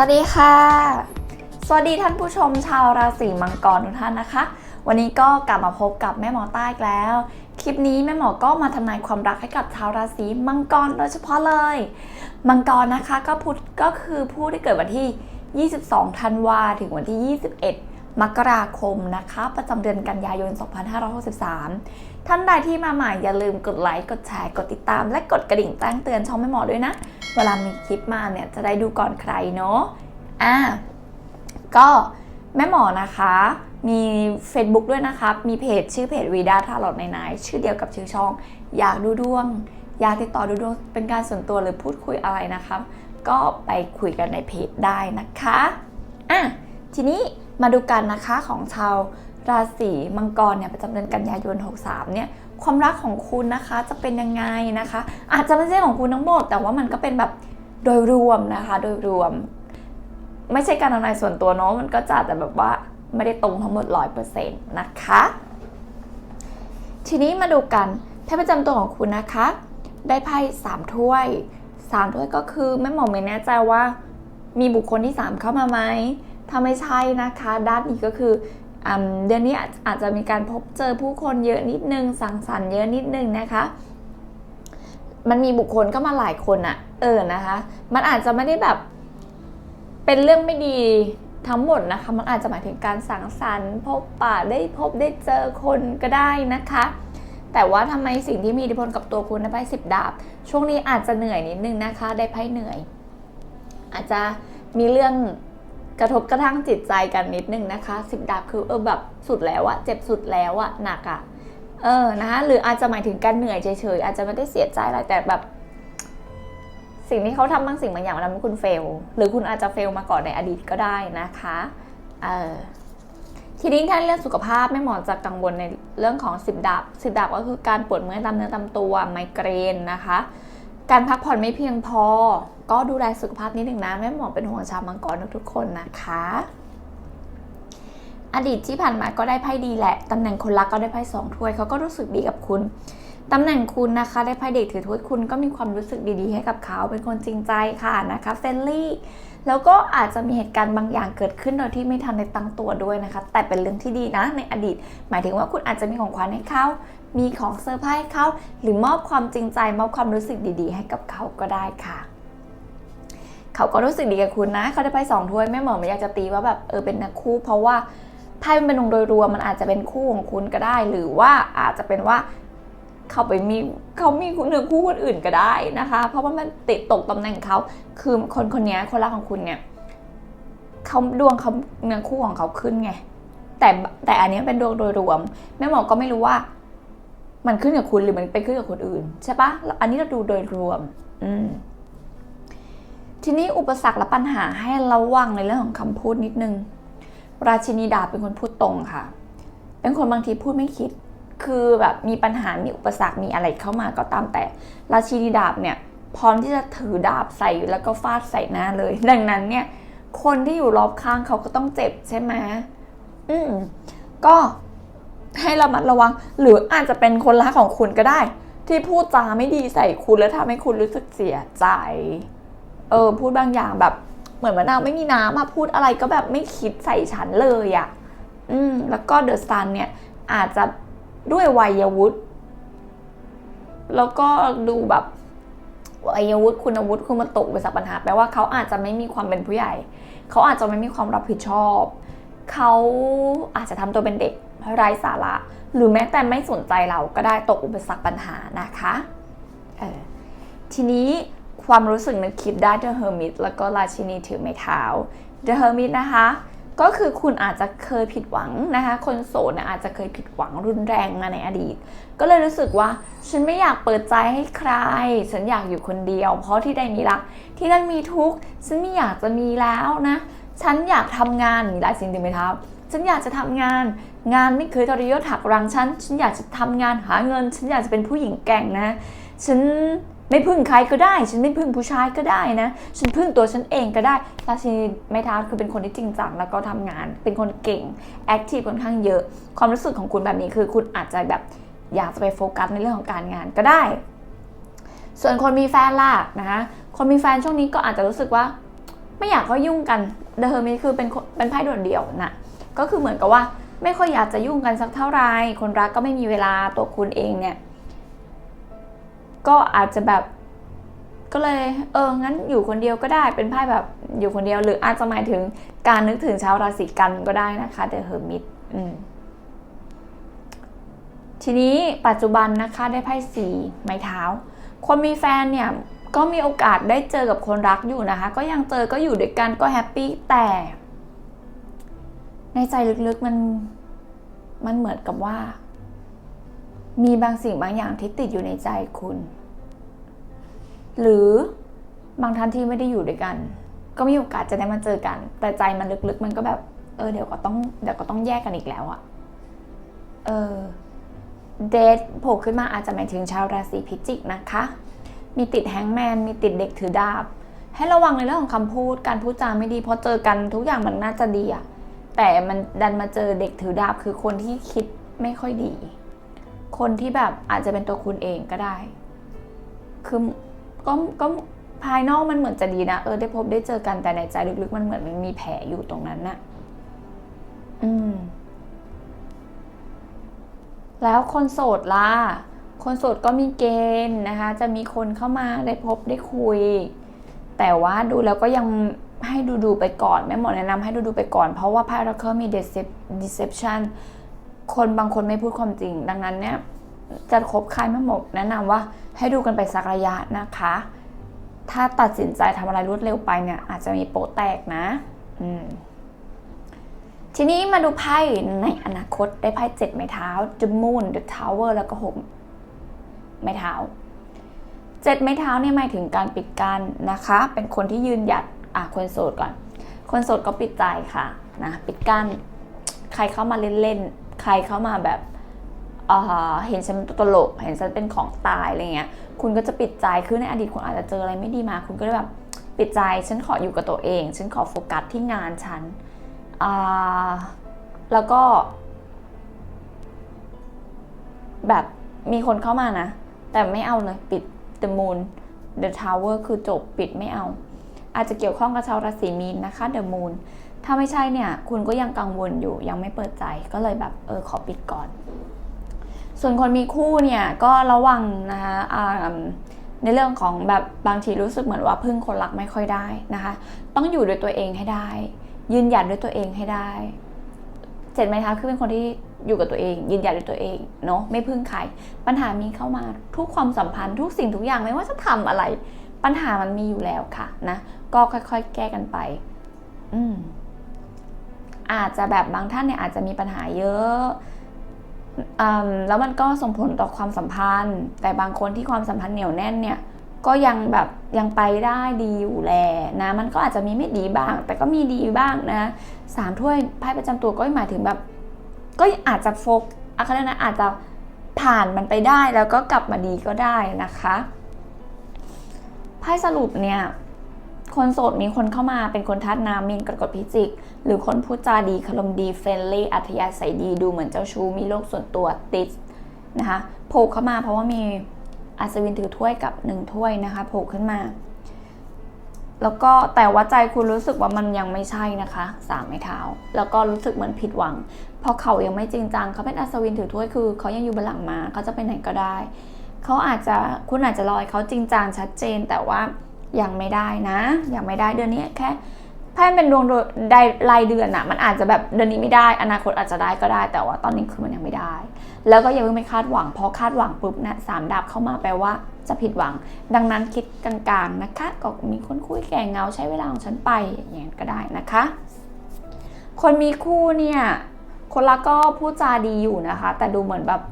วัสดีค่ะ สวัสดีท่านผู้ชมชาวราศีมังกรทุกท่านนะคะ วันนี้ก็กลับมาพบกับแม่หมอใต้แล้ว คลิปนี้แม่หมอก็มาทำนายความรักให้กับชาวราศีมังกรโดยเฉพาะเลย มังกรนะคะก็พูดก็คือผู้ที่เกิดวันที่ 22 ธันวาถึงวันที่ 21 มกราคมนะคะ ประจำเดือนกันยายน 2563 ท่านใดที่มาใหม่อย่าลืมกดไลค์ กดแชร์ กดติดตาม และกดกระดิ่งแจ้งเตือนช่องแม่หมอด้วยนะ เวลามีคลิปมาเนี่ยจะได้ดูก่อนใครเนาะอะก็แม่หมอนะคะมี Facebook ด้วยนะคะมีเพจชื่อเพจวีดาทาร์ลอตในไนชื่อเดียวกับชื่อช่อง อยากดูดวง อยากติดต่อดูดวงเป็นการส่วนตัวหรือพูดคุยอะไรนะคะก็ไปคุยกันในเพจได้นะคะอะทีนี้มาดูกันนะคะของชาวราศีมังกรเนี่ยประจำเดือนกันยายน 63 เนี่ย ความรักของคุณนะคะจะเป็นยังไงนะคะ อาจจะไม่ใช่ของคุณทั้งหมด แต่ว่ามันก็เป็นแบบโดยรวมนะคะ โดยรวม ไม่ใช่การทำนายส่วนตัวเนาะมันก็จะแต่แบบว่าไม่ได้ตรงทั้งหมด100%นต์นะคะ ทีนี้มาดูกันไพ่ประจำตัวของคุณนะคะ ได้ไพ่สามถ้วยสามถ้วยก็คือแม่หมอไม่แน่ใจว่า มีบุคคลที่3เข้ามาไหมถ้าไม่ใช่นะคะ ด้านนี้ก็คือ เดือนนี้อาจจะมีการพบเจอผู้คนเยอะนิดนึง สังสรรค์เยอะนิดนึงนะคะ มันมีบุคคลเข้ามาหลายคนอะเออนะคะ มันอาจจะไม่ได้แบบ เป็นเรื่องไม่ดีทั้งหมดนะคะ มันอาจจะหมายถึงการสังสรรค์พบปะได้พบได้เจอคนก็ได้นะคะ แต่ว่าทำไมสิ่งที่มีอิทธิพลกับตัวคุณได้ไพ่สิบดาบ ช่วงนี้อาจจะเหนื่อยนิดนึงนะคะ ได้ไพ่เหนื่อย อาจจะมีเรื่อง กระทบกระทั่งจิตใจกันนิดนึงนะคะสิบดาบคือเออแบบสุดแล้วอะเจ็บสุดแล้วอะหนักอะเออนะคะหรืออาจจะหมายถึงการเหนื่อยเฉยๆอาจจะไม่ได้เสียใจอะไรแต่แบบ สิ่งที่เขาทำบางสิ่งบางอย่างมันทำให้คุณเฟลหรือคุณอาจจะเฟลมาก่อนในอดีตก็ได้นะคะเออทีนี้ถ้าเรื่องสุขภาพไม่หมอจะกังวลในเรื่องของสิบดาบสิบดาบก็คือการปวดเมื่อยตามเนื้อตามตัวไมเกรนนะคะ การพักผ่อนไม่เพียงพอ ก็ดูแลสุขภาพนิดหนึ่งนะแม่หมอเป็นห่วงชาวมังกรทุกๆคนนะคะ อดีตที่ผ่านมาก็ได้ไพ่ดีแหละตำแหน่งคนรักก็ได้ไพ่สองถ้วยเขาก็รู้สึกดีกับคุณตำแหน่งคุณนะคะได้ไพ่เด็กถือถ้วยคุณก็มีความรู้สึกดีๆ ให้กับเขาเป็นคนจริงใจค่ะนะคะเฟรนลี่แล้วก็อาจจะมีเหตุการณ์บางอย่างเกิดขึ้นโดยที่ไม่ทันได้ตั้งตัวด้วยนะคะ แต่เป็นเรื่องที่ดีนะในอดีต หมายถึงว่าคุณอาจจะมีของขวัญให้เขา มีของเซอร์ไพรส์เขาหรือมอบความจริงใจมอบความรู้สึกดีๆ ให้กับเขาก็ได้ค่ะเขาก็รู้สึกดีกับคุณนะ เขาได้ไพ่สองถ้วยแม่หมอไม่อยากจะตีว่าแบบเออเป็นนักคู่ เพราะว่าไพ่มันเป็นองค์โดยรวมมันอาจจะเป็นคู่ของคุณก็ได้ หรือว่าอาจจะเป็นว่าเขาไปมีเขามีเนื้อคู่คนอื่นก็ได้นะคะ เพราะว่ามันติดตกตำแหน่งเขาคือคนคนนี้คนรักของคุณเนี่ยเขาดวงเขาเนื้อคู่ของเขาขึ้นไงแต่แต่อันนี้เป็นดวงโดยรวม แม่หมอก็ไม่รู้ว่า มันขึ้นกับคุณหรือมันไปขึ้นกับคนอื่น ใช่ปะอันนี้เราดูโดยรวม อืมทีนี้อุปสรรคและปัญหาให้ระวังในเรื่องของคำพูดนิดนึง ราชินีดาบเป็นคนพูดตรงค่ะ เป็นคนบางทีพูดไม่คิด คือแบบมีปัญหา มีอุปสรรค มีอะไรเข้ามาก็ตามแต่ ราชินีดาบเนี่ย พร้อมที่จะถือดาบใส่แล้วก็ฟาดใส่หน้าเลย ดังนั้นเนี่ย คนที่อยู่รอบข้างเขาก็ต้องเจ็บใช่ไหมอืมก็ ให้ระมัดระวัง หรืออาจจะเป็นคนรักของคุณก็ได้ ที่พูดจาไม่ดีใส่คุณแล้วทำให้คุณรู้สึกเสียใจ เออ พูดบางอย่างแบบ เหมือนมะนาวไม่มีน้ำมาพูดอะไรก็แบบไม่คิดใส่ฉันเลยอะ่ะ อืม แล้วก็เดอะซันเนี่ยอาจจะด้วยวัยวุฒิแล้วก็ดูแบบวัยวุฒิคุณวุฒิคุณมาตกไปสักปัญหาแปลว่าเขาอาจจะไม่มีความเป็นผู้ใหญ่ เขาอาจจะไม่มีความรับผิดชอบ เขาอาจจะทำตัวเป็นเด็ก ไร้สาระ หรือแม้แต่ไม่สนใจเราก็ได้ตกอุปสรรคปัญหานะคะทีนี้ความรู้สึกนึกคิดได้ The Hermit แล้วก็ราชินีถือไม้เท้า The Hermit นะคะ ก็คือคุณอาจจะเคยผิดหวังนะคะ คนโสดอาจจะเคยผิดหวังรุนแรงมาในอดีต ก็เลยรู้สึกว่า ฉันไม่อยากเปิดใจให้ใคร ฉันอยากอยู่คนเดียว เพราะที่ใดมีรัก ที่นั่นมีทุกข์ฉันไม่อยากจะมีแล้วนะ ฉันอยากทำงานมีหลายสิ่งถึงไหมครับ ฉันอยากจะทำงาน งานไม่เคยทรยศหักรังฉัน ฉันอยากจะทำงานหาเงิน ฉันอยากจะเป็นผู้หญิงแกร่งนะ ฉันไม่พึ่งใครก็ได้ ฉันไม่พึ่งผู้ชายก็ได้นะ ฉันพึ่งตัวฉันเองก็ได้ราชินีไม้เท้าคือเป็นคนที่จริงจังแล้วก็ทำงาน เป็นคนเก่ง แอคทีฟค่อนข้างเยอะ ความรู้สึกของคุณแบบนี้คือคุณอาจจะแบบอยากจะไปโฟกัสในเรื่องของการงานก็ได้ ส่วนคนมีแฟนล่ะนะคะ คนมีแฟนช่วงนี้ก็อาจจะรู้สึกว่า ไม่อยากก็ยุ่งกัน เดอะเฮอร์มิคือเป็นคนเป็นไพ่โดดเดี่ยวนะ ก็คือเหมือนกับว่า ไม่ค่อยอยากจะยุ่งกันสักเท่าไหร่คนรักก็ไม่มีเวลาตัวคุณเองเนี่ย ก็อาจจะแบบก็เลยเอองั้นอยู่คนเดียวก็ได้เป็นไพ่แบบอยู่คนเดียวหรืออาจจะหมายถึงการนึกถึงชาวราศีกันก็ได้นะคะเดอะเฮอร์มิตทีนี้ปัจจุบันนะคะได้ไพ่สีไม้เท้า คนมีแฟนเนี่ยก็มีโอกาสได้เจอกับคนรักอยู่นะคะ ก็ยังเจอก็อยู่ด้วยกันก็แฮปปี้แต่ ในใจลึกๆมันมันเหมือนกับว่า มีบางสิ่งบางอย่างที่ติดอยู่ในใจคุณ หรือบางท่านที่ไม่ได้อยู่ด้วยกัน ก็มีโอกาสจะได้มาเจอกัน แต่ใจมันลึกๆ มันก็แบบเออเดี๋ยวก็ต้องเดี๋ยวก็ต้องแยกกันอีกแล้วอะเออเดทโผล่ขึ้นมาอาจจะหมายถึงชาวราศีพิจิกนะคะ มีติดแฮงแมน มีติดเด็กถือดาบ ให้ระวังในเรื่องของคำพูด การพูดจาไม่ดีพอเจอกันทุกอย่างมันน่าจะดีอะ แต่มันดันมาเจอเด็กถือดาบคือคนที่คิดไม่ค่อยดี คนที่แบบอาจจะเป็นตัวคุณเองก็ได้ คือก็ก็ภายนอกมันเหมือนจะดีนะ เออได้พบได้เจอกันแต่ในใจลึกๆ มันเหมือนมันมีแผลอยู่ตรงนั้นน่ะ อืม แล้วคนโสดล่ะ คนโสดก็มีเกณฑ์นะคะ จะมีคนเข้ามาได้พบได้คุย แต่ว่าดูแล้วก็ยัง ให้ดูดูไปก่อนแม่หมอแนะนำให้ดูดูไปก่อน เพราะว่าไพ่ราเคอร์มี deception คนบางคนไม่พูดความจริง ดังนั้นเนี่ยจะคบใครแม่หมอแนะนำว่าให้ดูกันไปสักระยะนะคะ ถ้าตัดสินใจทำอะไรรวดเร็วไปเนี่ย อาจจะมีโปะแตกนะ อืมทีนี้มาดูไพ่ในอนาคตได้ไพ่เจ็ดไม้เท้า The Moon The Tower แล้วก็หกไม้เท้าเจ็ดไม้เท้าเนี่ยหมายถึงการปิดกั้นนะคะ เป็นคนที่ยืนหยัด อะคนโสดก่อน คนโสดก็ปิดใจค่ะนะปิดกั้นใครเข้ามาเล่นๆ ใครเข้ามาแบบเห็นฉันเป็นตัวตลก เห็นฉันเป็นของตายอะไรเงี้ย คุณก็จะปิดใจ คือในอดีตคุณอาจจะเจออะไรไม่ดีมา คุณก็เลยแบบปิดใจ ฉันขออยู่กับตัวเอง ฉันขอโฟกัสที่งานฉัน แล้วก็ แบบมีคนเข้ามานะ แต่ไม่เอาเลย ปิด The Moon The Tower คือจบ ปิดไม่เอา อาจจะเกี่ยวข้องกับชาวราศีมีนนะคะ The Moon ถ้าไม่ใช่เนี่ย คุณก็ยังกังวลอยู่ยังไม่เปิดใจก็เลยแบบเออขอปิดก่อน ส่วนคนมีคู่เนี่ยก็ระวังนะคะในเรื่องของแบบบางทีรู้สึกเหมือนว่าพึ่งคนรักไม่ค่อยได้นะคะ ต้องอยู่ด้วยตัวเองให้ได้ ยืนหยัดด้วยตัวเองให้ได้เจ็ดไหมคะคือเป็นคนที่อยู่กับตัวเอง ยืนหยัดด้วยตัวเองเนาะไม่พึ่งใครปัญหามีเข้ามาทุกความสัมพันธ์ทุกสิ่งทุกอย่างไม่ว่าจะทำอะไร ปัญหามันมีอยู่แล้วค่ะนะ ก็ค่อยๆ แก้กันไป อืมอาจจะแบบบางท่านเนี่ยอาจจะมีปัญหาเยอะแล้วมันก็ส่งผลต่อความสัมพันธ์ แต่บางคนที่ความสัมพันธ์เหนียวแน่นเนี่ย ก็ยังแบบยังไปได้ดีอยู่แลนะ มันก็อาจจะมีไม่ดีบ้าง แต่ก็มีดีบ้างนะสามถ้วยไพ่ประจำตัวก็หมายถึงแบบ ก็อาจจะโฟกอะไรนะอาจจะผ่านมันไปได้แล้วก็กลับมาดีก็ได้นะคะ ไพ่สรุปเนี่ย คนโสดมีคนเข้ามาเป็นคนทัดน้ำมีนกรกฎพิจิก หรือคนพูดจาดีคารมดีเฟรนลี่อัธยาศัยดีดูเหมือนเจ้าชู้มีโลกส่วนตัวติดนะคะโผล่เข้ามาเพราะว่ามีอัศวินถือถ้วยกับหนึ่งถ้วยนะคะโผล่ขึ้นมา แล้วก็แต่ว่าใจคุณรู้สึกว่ามันยังไม่ใช่นะคะสามไม้เท้า แล้วก็รู้สึกเหมือนผิดหวัง เพราะเขายังไม่จริงจังเขาเป็นอัศวินถือถ้วยคือเขายังอยู่บนหลังมาเขาจะไปไหนก็ได้ เขาอาจจะคุณอาจจะรอยเขาจริงจังชัดเจนแต่ว่ายังไม่ได้นะ ยังไม่ได้เดือนนี้แค่ไพ่เป็นดวงได้รายเดือนอะมันอาจจะแบบเดือนนี้ไม่ได้ อนาคตอาจจะได้ก็ได้ แต่ว่าตอนนี้คือมันยังไม่ได้ แล้วก็อย่าเพิ่งไปคาดหวังพอคาดหวังปุ๊บนะสามดาบเข้ามาแปลว่าจะผิดหวัง ดังนั้นคิดกลางๆนะคะก็มีคนคุยแก่เงาใช้เวลาของฉันไปอย่างนี้ก็ได้นะคะ คนมีคู่เนี่ยคนละก็พูดจาดีอยู่นะคะ แต่ดูเหมือนแบบ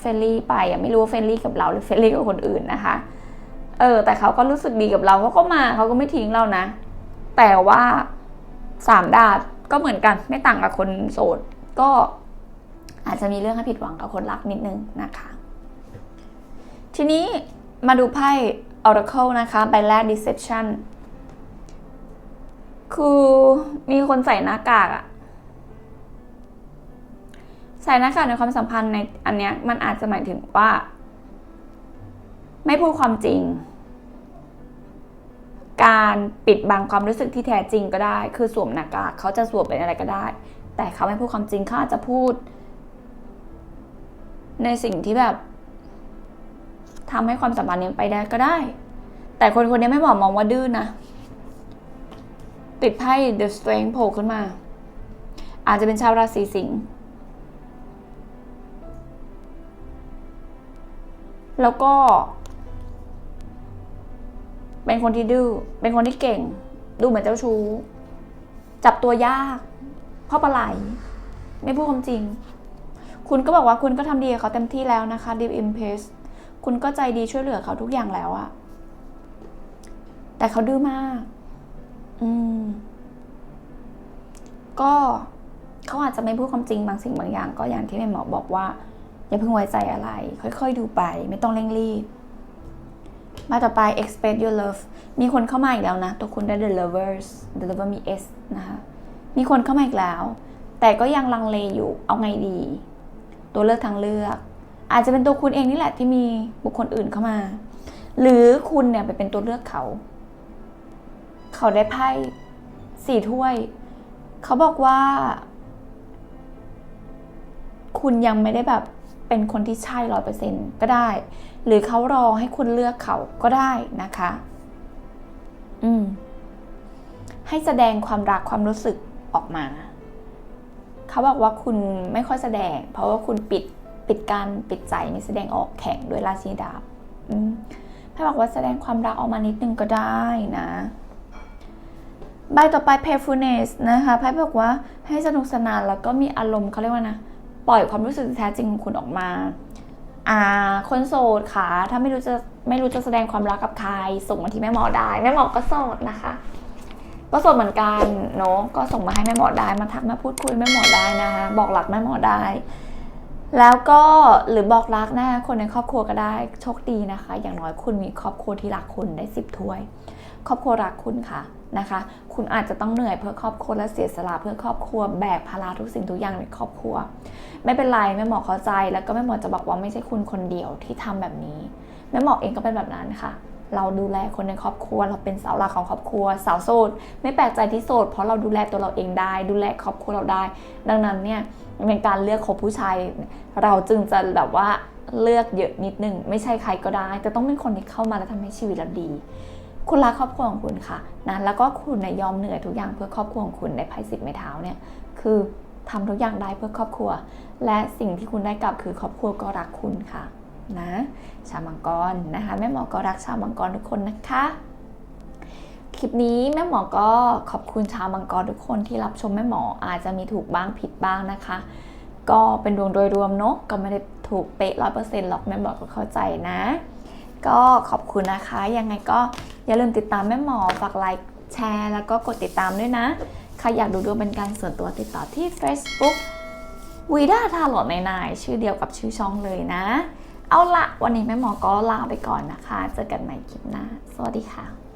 เฟรนลี่ไปอะไม่รู้ว่าเฟรนลี่กับเราหรือเฟรนลี่กับคนอื่นนะคะ เออ แต่เขาก็รู้สึกดีกับเราเขาก็มาเขาก็ไม่ทิ้งเรานะ แต่ว่าสามดาบก็เหมือนกัน ไม่ต่างกับคนโสด ก็อาจจะมีเรื่องให้ผิดหวังกับคนรักนิดนึงนะคะ ทีนี้มาดูไพ่ Oracle นะคะใบแรก Deception คือมีคนใส่หน้ากากอะ ใส่หน้ากากในความสัมพันธ์ในอันเนี้ยมันอาจจะหมายถึงว่า ไม่พูดความจริง การปิดบังความรู้สึกที่แท้จริงก็ได้ คือสวมหน้ากากเขาจะสวมเป็นอะไรก็ได้ แต่เขาไม่พูดความจริงเขาอาจจะพูด ในสิ่งที่แบบทำให้ความสัมพันธ์นี้ไปได้ก็ได้ แต่คนคนนี้ไม่บอกมองว่าดื้อนนะติดไพ่ The Strength โผล่ขึ้นมา อาจจะเป็นชาวราศีสิงห์ แล้วก็ เป็นคนที่ดื้อ เป็นคนที่เก่ง ดูเหมือนเจ้าชู้ จับตัวยากเพ่อปลาไหล ไม่พูดความจริง คุณก็บอกว่าคุณก็ทำดีกับเขาเต็มที่แล้วนะคะ Deep Impress คุณก็ใจดีช่วยเหลือเขาทุกอย่างแล้วอะแต่เขาดื้อมาก อืม ก็เขาอาจจะไม่พูดความจริงบางสิ่งบางอย่าง ก็อย่างที่แม่หมอบอกว่า อย่าเพิ่งไว้ใจอะไร ค่อยๆดูไป ไม่ต้องเร่งรีบ มาต่อไป expect your love มีคนเข้ามาอีกแล้วนะ ตัวคุณได้ the lovers the lover มี s นะคะ มีคนเข้ามาอีกแล้ว แต่ก็ยังลังเลอยู่ เอาไงดี ตัวเลือกทางเลือก อาจจะเป็นตัวคุณเองนี่แหละที่มีบุคคลอื่นเข้ามา หรือคุณเนี่ยไปเป็นตัวเลือกเขา เขาได้ไพ่สี่ถ้วย เขาบอกว่า คุณยังไม่ได้แบบ เป็นคนที่ใช่ร้อยเปอร์เซ็นต์ก็ได้ หรือเขารอให้คุณเลือกเขาก็ได้นะคะ อืม ให้แสดงความรักความรู้สึกออกมา เขาบอกว่าคุณไม่ค่อยแสดง เพราะว่าคุณปิดปิดการปิดใจไม่แสดงออกแข็งด้วยราศีดาบอืมถ้าบอกว่าแสดงความรักออกมานิดนึงก็ได้นะใบต่อไป playfulness นะคะไพ่บอกว่าให้สนุกสนานแล้วก็มีอารมณ์เขาเรียกว่านะ ปล่อยความรู้สึกแท้จริงของคุณออกมา อ่า คนโสดค่ะ ถ้าไม่รู้จะไม่รู้จะแสดงความรักกับใคร ส่งมาที่แม่หมอได้ แม่หมอก็โสดนะคะ ก็โสดเหมือนกันเนาะ ก็ส่งมาให้แม่หมอได้ มาทักมาพูดคุยแม่หมอได้นะคะ บอกหลักแม่หมอได้ แล้วก็หรือบอกรักนะคนในครอบครัวก็ได้ โชคดีนะคะ อย่างน้อยคุณมีครอบครัวที่รักคุณได้สิบถ้วย ครอบครัวรักคุณค่ะนะคะ คุณอาจจะต้องเหนื่อยเพื่อครอบครัวและเสียสละเพื่อครอบครัวแบกภาระทุกสิ่งทุกอย่างในครอบครัว ไม่เป็นไรแม่หมอเข้าใจ แล้วก็แม่หมอจะบอกว่าไม่ใช่คุณคนเดียวที่ทำแบบนี้แม่หมอเองก็เป็นแบบนั้นค่ะ เราดูแลคนในครอบครัว เราเป็นเสาหลักของครอบครัวสาวโสดไม่แปลกใจที่โสดเพราะเราดูแลตัวเราเองได้ ดูแลครอบครัวเราได้ ดังนั้นเนี่ยเป็นการเลือกคบผู้ชายเราจึงจะแบบว่าเลือกเยอะนิดนึง ไม่ใช่ใครก็ได้ แต่ต้องเป็นคนที่เข้ามาแล้วทำให้ชีวิตเราดี คุณรักครอบครัวของคุณค่ะนะแล้วก็คุณนะยอมเหนื่อยทุกอย่างเพื่อครอบครัวของคุณในไพ่สิบไม้เท้าเนี่ยคือทำทุกอย่างได้เพื่อครอบครัว และสิ่งที่คุณได้กลับคือครอบครัวก็รักคุณค่ะนะชาวมังกรนะคะแม่หมอก็รักชาวมังกรทุกคนนะคะคลิปนี้แม่หมอก็ขอบคุณชาวมังกรทุกคนที่รับชมแม่หมออาจจะมีถูกบ้างผิดบ้างนะคะ ก็เป็นดวงโดยรวมเนอะก็ไม่ได้ถูกเป๊ะร้อยเปอร์เซ็นต์หรอกแม่หมอก็เข้าใจนะ ก็ขอบคุณนะคะยังไงก็ อย่าลืมติดตามแม่หมอ ฝากไลค์แชร์ แล้วก็กดติดตามด้วยนะ ใครอยากดูดวงเป็นการส่วนตัวติดต่อที่ Facebook วีด้าทาหลอดในนายชื่อเดียวกับชื่อช่องเลยนะ เอาละวันนี้แม่หมอก็ลาไปก่อนนะคะ เจอกันใหม่คลิปหน้า สวัสดีค่ะ